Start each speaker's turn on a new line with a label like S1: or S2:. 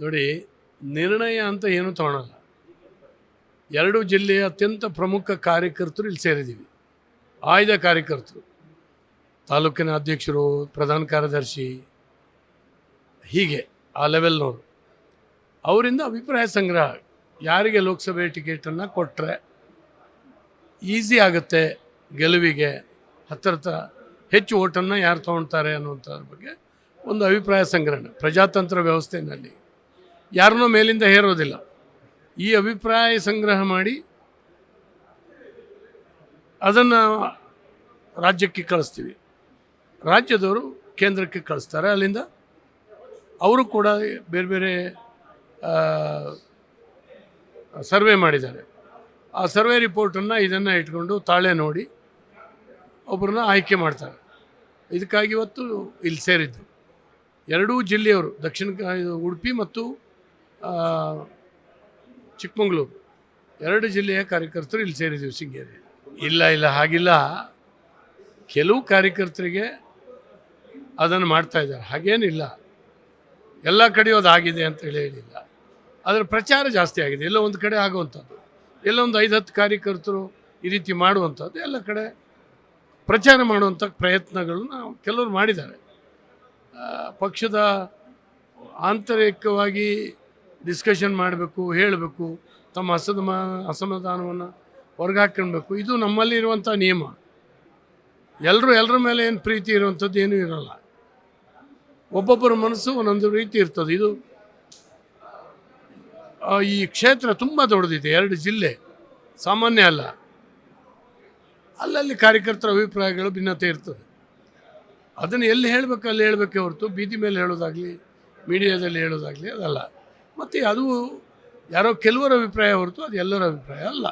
S1: ನೋಡಿ, ನಿರ್ಣಯ ಅಂತ ಏನು ತಗೊಳಲ್ಲ. ಎರಡು ಜಿಲ್ಲೆಯ ಅತ್ಯಂತ ಪ್ರಮುಖ ಕಾರ್ಯಕರ್ತರು ಇಲ್ಲಿ ಸೇರಿದ್ದೀವಿ. ಆಯ್ದ ಕಾರ್ಯಕರ್ತರು. ತಾಲೂಕಿನ ಅಧ್ಯಕ್ಷರು, ಪ್ರಧಾನ ಕಾರ್ಯದರ್ಶಿ, ಹೀಗೆ ಆ ಲೆವೆಲ್ನವರು ಅವರಿಂದ ಅಭಿಪ್ರಾಯ ಸಂಗ್ರಹ. ಯಾರಿಗೆ ಲೋಕಸಭೆ ಟಿಕೆಟನ್ನು ಕೊಟ್ಟರೆ ಈಸಿ ಆಗುತ್ತೆ ಗೆಲುವಿಗೆ ಹತ್ತಿರ ಹೆಚ್ಚು ಓಟನ್ನು ಯಾರು ತೊಗೊಳ್ತಾರೆ ಅನ್ನುವಂಥದ್ರ ಬಗ್ಗೆ ಒಂದು ಅಭಿಪ್ರಾಯ ಸಂಗ್ರಹಣೆ. ಪ್ರಜಾತಂತ್ರ ವ್ಯವಸ್ಥೆಯಲ್ಲಿ ಯಾರನ್ನೂ ಮೇಲಿಂದ ಹೇರೋದಿಲ್ಲ. ಈ ಅಭಿಪ್ರಾಯ ಸಂಗ್ರಹ ಮಾಡಿ ಅದನ್ನು ರಾಜ್ಯಕ್ಕೆ ಕಳಿಸ್ತೀವಿ. ರಾಜ್ಯದವರು ಕೇಂದ್ರಕ್ಕೆ ಕಳಿಸ್ತಾರೆ. ಅಲ್ಲಿಂದ ಅವರು ಕೂಡ ಬೇರೆ ಬೇರೆ ಸರ್ವೆ ಮಾಡಿದ್ದಾರೆ. ಆ ಸರ್ವೆ ರಿಪೋರ್ಟನ್ನು ಇದನ್ನು ಇಟ್ಕೊಂಡು ತಾಳೆ ನೋಡಿ ಒಬ್ಬರನ್ನ ಆಯ್ಕೆ ಮಾಡ್ತಾರೆ. ಇದಕ್ಕಾಗಿ ಇವತ್ತು ಇಲ್ಲಿ ಸೇರಿದ್ದು. ಎರಡೂ ಜಿಲ್ಲೆಯವರು, ದಕ್ಷಿಣ ಉಡುಪಿ ಮತ್ತು ಚಿಕ್ಕಮಗಳೂರು. ಎರಡು ಜಿಲ್ಲೆಯ ಕಾರ್ಯಕರ್ತರು ಇಲ್ಲಿ ಸೇರಿದ್ದೀವಿ ಶೃಂಗೇರಿ. ಇಲ್ಲ ಇಲ್ಲ, ಹಾಗಿಲ್ಲ. ಕೆಲವು ಕಾರ್ಯಕರ್ತರಿಗೆ ಅದನ್ನು ಮಾಡ್ತಾಯಿದ್ದಾರೆ ಹಾಗೇನಿಲ್ಲ ಎಲ್ಲ ಕಡೆಯೂ ಅದು ಆಗಿದೆ ಅಂತ ಹೇಳಿ ಹೇಳಿಲ್ಲ. ಅದರ ಪ್ರಚಾರ ಜಾಸ್ತಿ ಆಗಿದೆ. ಎಲ್ಲ ಒಂದು ಕಡೆ ಆಗುವಂಥದ್ದು. ಎಲ್ಲ ಒಂದು ಐದು, ಹತ್ತು ಕಾರ್ಯಕರ್ತರು ಈ ರೀತಿ ಮಾಡುವಂಥದ್ದು. ಎಲ್ಲ ಕಡೆ ಪ್ರಚಾರ ಮಾಡುವಂಥ ಪ್ರಯತ್ನಗಳನ್ನ ಕೆಲವರು ಮಾಡಿದ್ದಾರೆ. ಪಕ್ಷದ ಆಂತರಿಕವಾಗಿ ಡಿಸ್ಕಷನ್ ಮಾಡಬೇಕು, ಹೇಳಬೇಕು, ತಮ್ಮ ಅಸಮ, ಅಸಮಾಧಾನವನ್ನು ಹೊರಗಾಕೊಳ್ಬೇಕು ಇದು ನಮ್ಮಲ್ಲಿ ಇರುವಂಥ ನಿಯಮ. ಎಲ್ಲರೂ ಎಲ್ಲರ ಮೇಲೆ ಏನು ಪ್ರೀತಿ ಇರುವಂಥದ್ದು ಏನೂ ಇರೋಲ್ಲ. ಒಬ್ಬೊಬ್ಬರ ಮನಸ್ಸು ಒಂದೊಂದು ರೀತಿ ಇರ್ತದೆ. ಇದು ಈ ಕ್ಷೇತ್ರ ತುಂಬ ದೊಡ್ಡದಿದೆ. ಎರಡು ಜಿಲ್ಲೆ. ಸಾಮಾನ್ಯ ಅಲ್ಲ. ಅಲ್ಲಲ್ಲಿ ಕಾರ್ಯಕರ್ತರ ಅಭಿಪ್ರಾಯಗಳು ಭಿನ್ನತೆ ಇರ್ತದೆ. ಅದನ್ನು ಎಲ್ಲಿ ಹೇಳಬೇಕು, ಅಲ್ಲಿ ಹೇಳಬೇಕೆ ಹೊರತು ಬೀದಿ ಮೇಲೆ ಹೇಳೋದಾಗಲಿ, ಮೀಡಿಯಾದಲ್ಲಿ ಹೇಳೋದಾಗಲಿ ಅದಲ್ಲ. ಮತ್ತು ಅದು ಯಾರೋ ಕೆಲವರ ಅಭಿಪ್ರಾಯ ಹೊರತು ಅದು ಎಲ್ಲರ ಅಭಿಪ್ರಾಯ ಅಲ್ಲ.